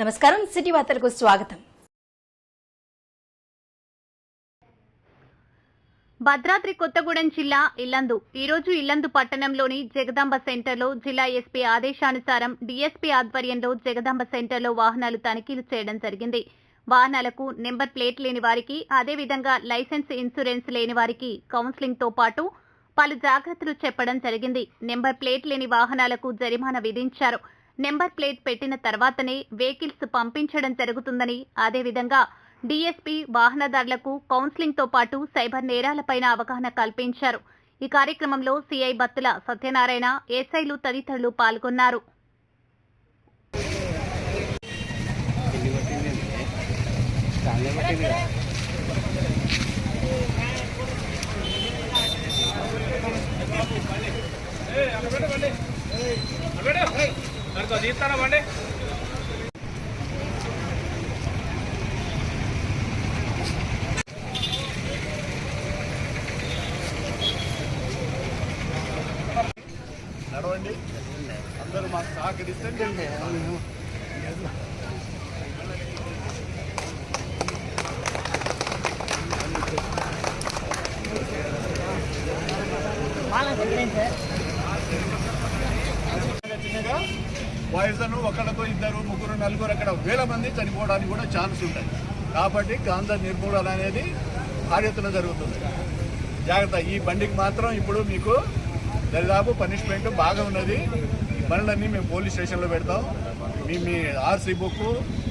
నమస్కారం సిటీ వార్తలకు స్వాగతం. భద్రాద్రి కొత్తగూడెం జిల్లా ఇల్లందు ఈరోజు ఇల్లందు పట్టణంలోని జగదాంబ సెంటర్లో జిల్లా ఎస్పీ ఆదేశానుసారం డీఎస్పీ ఆధ్వర్యంలో జగదాంబ సెంటర్లో వాహనాలు తనిఖీలు చేయడం జరిగింది. వాహనాలకు నెంబర్ ప్లేట్ లేని వారికి అదేవిధంగా లైసెన్స్ ఇన్సూరెన్స్ లేని వారికి కౌన్సిలింగ్తో పాటు పలు జాగ్రత్తలు చెప్పడం జరిగింది. నెంబర్ ప్లేట్ లేని వాహనాలకు జరిమానా విధించారు. నెంబర్ ప్లేట్ పెట్టిన తర్వాతనే వెహికల్స్ పంపించడం జరుగుతుందని అదేవిధంగా డీఎస్పీ వాహనదారులకు కౌన్సిలింగ్తో పాటు సైబర్ నేరాలపైన అవగాహన కల్పించారు. ఈ కార్యక్రమంలో సిఐ బత్తుల సత్యనారాయణ ఎస్ఐలు తదితరులు పాల్గొన్నారు. నడవండి. అందరూ మాకు సహకరిస్తే నేను చిన్నగా పాయిజన్ ఒకళ్ళతో ఇద్దరు ముగ్గురు నలుగురు అక్కడ వేల మంది చనిపోవడానికి కూడా ఛాన్స్ ఉంటాయి. కాబట్టి గాంధ నిర్మూలన అనేది భార్యతన జరుగుతుంది. జాగ్రత్త ఈ బండికి మాత్రం ఇప్పుడు మీకు దరిదాపు పనిష్మెంట్ బాగా ఉన్నది. ఈ బండ్లన్నీ మేము పోలీస్ స్టేషన్లో పెడతాం. మీ మీ ఆర్సీ బుక్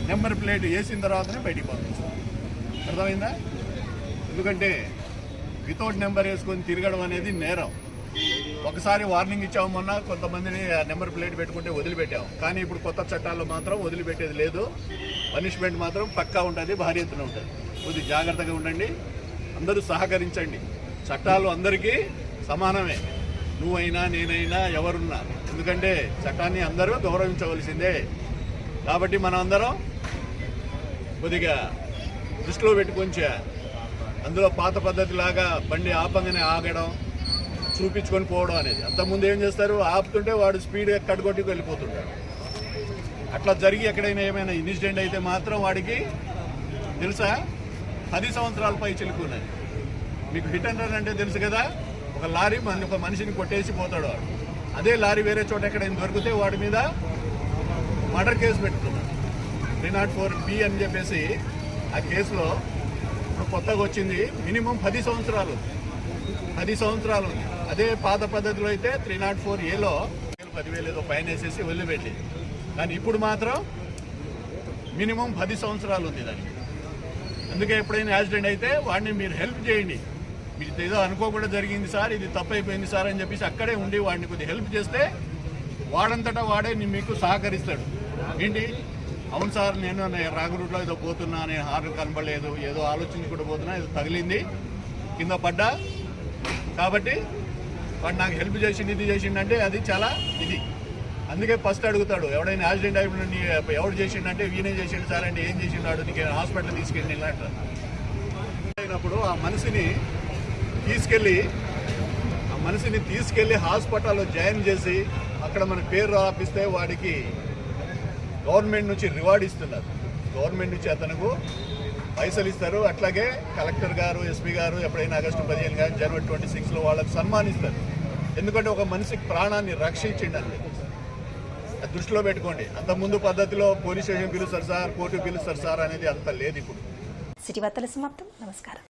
నెంబర్ ప్లేట్ వేసిన తర్వాతనే బయటికి పంపిస్తాం అర్థమైందా? ఎందుకంటే వితౌట్ నెంబర్ వేసుకొని తిరగడం అనేది నేరం. ఒకసారి వార్నింగ్ ఇచ్చాము మొన్న కొంతమందిని ఆ నెంబర్ ప్లేట్ పెట్టుకుంటే వదిలిపెట్టాము. కానీ ఇప్పుడు కొత్త చట్టాల్లో మాత్రం వదిలిపెట్టేది లేదు. పనిష్మెంట్ మాత్రం పక్కా ఉంటుంది భారీ ఎత్తున ఉంటుంది. కొద్ది జాగ్రత్తగా ఉండండి. అందరూ సహకరించండి. చట్టాలు అందరికీ సమానమే. నువ్వైనా నేనైనా ఎవరున్నా. ఎందుకంటే చట్టాన్ని అందరూ గౌరవించవలసిందే. కాబట్టి మనం అందరం కొద్దిగా దృష్టిలో పెట్టుకొని అందులో పాత పద్ధతిలాగా బండి ఆపంగానే ఆగడం చూపించుకొని పోవడం అనేది. అంతకుముందు ఏం చేస్తారు? ఆపుతుంటే వాడు స్పీడ్ కట్టుకొట్టి వెళ్ళిపోతుంటాడు. అట్లా జరిగి ఎక్కడైనా ఏమైనా ఇన్సిడెంట్ అయితే మాత్రం వాడికి తెలుసా? పది సంవత్సరాల పై మీకు హిట్ అండ్ రన్ అంటే తెలుసు కదా? ఒక లారీ మన ఒక మనిషిని కొట్టేసి పోతాడు వాడు. అదే లారీ వేరే చోట ఎక్కడైనా దొరికితే వాడి మీద మర్డర్ కేసు పెట్టుకున్నాడు. త్రీ నాట్ ఫోర్ బి అని చెప్పేసి ఆ కేసులో ఇప్పుడు కొత్తగా వచ్చింది. మినిమం పది సంవత్సరాలు పది సంవత్సరాలు ఉంది. అదే పాత పద్ధతిలో అయితే త్రీ నాట్ ఫోర్ ఏలో పదివేలు ఏదో ఫైన్ వేసేసి వదిలిపెట్టి. కానీ ఇప్పుడు మాత్రం మినిమం పది సంవత్సరాలు ఉంది దానికి. అందుకే ఎప్పుడైనా యాక్సిడెంట్ అయితే వాడిని మీరు హెల్ప్ చేయండి. మీరు ఏదో అనుకోకుండా జరిగింది సార్ ఇది తప్పు అయిపోయింది సార్ అని చెప్పేసి అక్కడే ఉండి వాడిని కొద్దిగా హెల్ప్ చేస్తే వాడంతటా వాడే మీకు సహకరిస్తాడు. ఏంటి? అవును సార్ నేను నే- రాగు రూట్లో ఏదో పోతున్నా నేను హార్న్ కనబడలేదు ఏదో ఆలోచించుకుంటూ పోతున్నా ఏదో తగిలింది. కింద పడ్డా కాబట్టి వాడు నాకు హెల్ప్ చేసింది ఇది చేసిండంటే అది చాలా ఇది. అందుకే ఫస్ట్ అడుగుతాడు ఎవడైనా యాక్సిడెంట్ అయిపోయిన ఎవడు చేసిండంటే వీనే చేసిండు సార్ అంటే ఏం చేసిండాడు నీకు హాస్పిటల్ తీసుకెళ్ళి ఇలాంటి అయినప్పుడు ఆ మనిషిని తీసుకెళ్ళి ఆ మనిషిని తీసుకెళ్ళి హాస్పిటల్లో జాయిన్ చేసి అక్కడ మన పేరు రాపిస్తే వాడికి గవర్నమెంట్ నుంచి రివార్డ్ ఇస్తున్నారు. గవర్నమెంట్ నుంచి అతనుకు పైసలు ఇస్తారు. అట్లాగే కలెక్టర్ గారు ఎస్పీ గారు ఎప్పుడైనా ఆగస్టు పదిహేను కానీ జనవరి ట్వంటీ సిక్స్లో వాళ్ళకు సన్మానిస్తారు. ఎందుకంటే ఒక మనిషికి ప్రాణాన్ని రక్షించిండండి అది దృష్టిలో పెట్టుకోండి. అంత ముందు పద్ధతిలో పోలీస్ స్టేషన్ పిలుస్తారు సార్ కోర్టు పిలుస్తారు సార్ అనేది అంత లేదు ఇప్పుడు. సిటీ వార్తల సమాప్తం. నమస్కారం.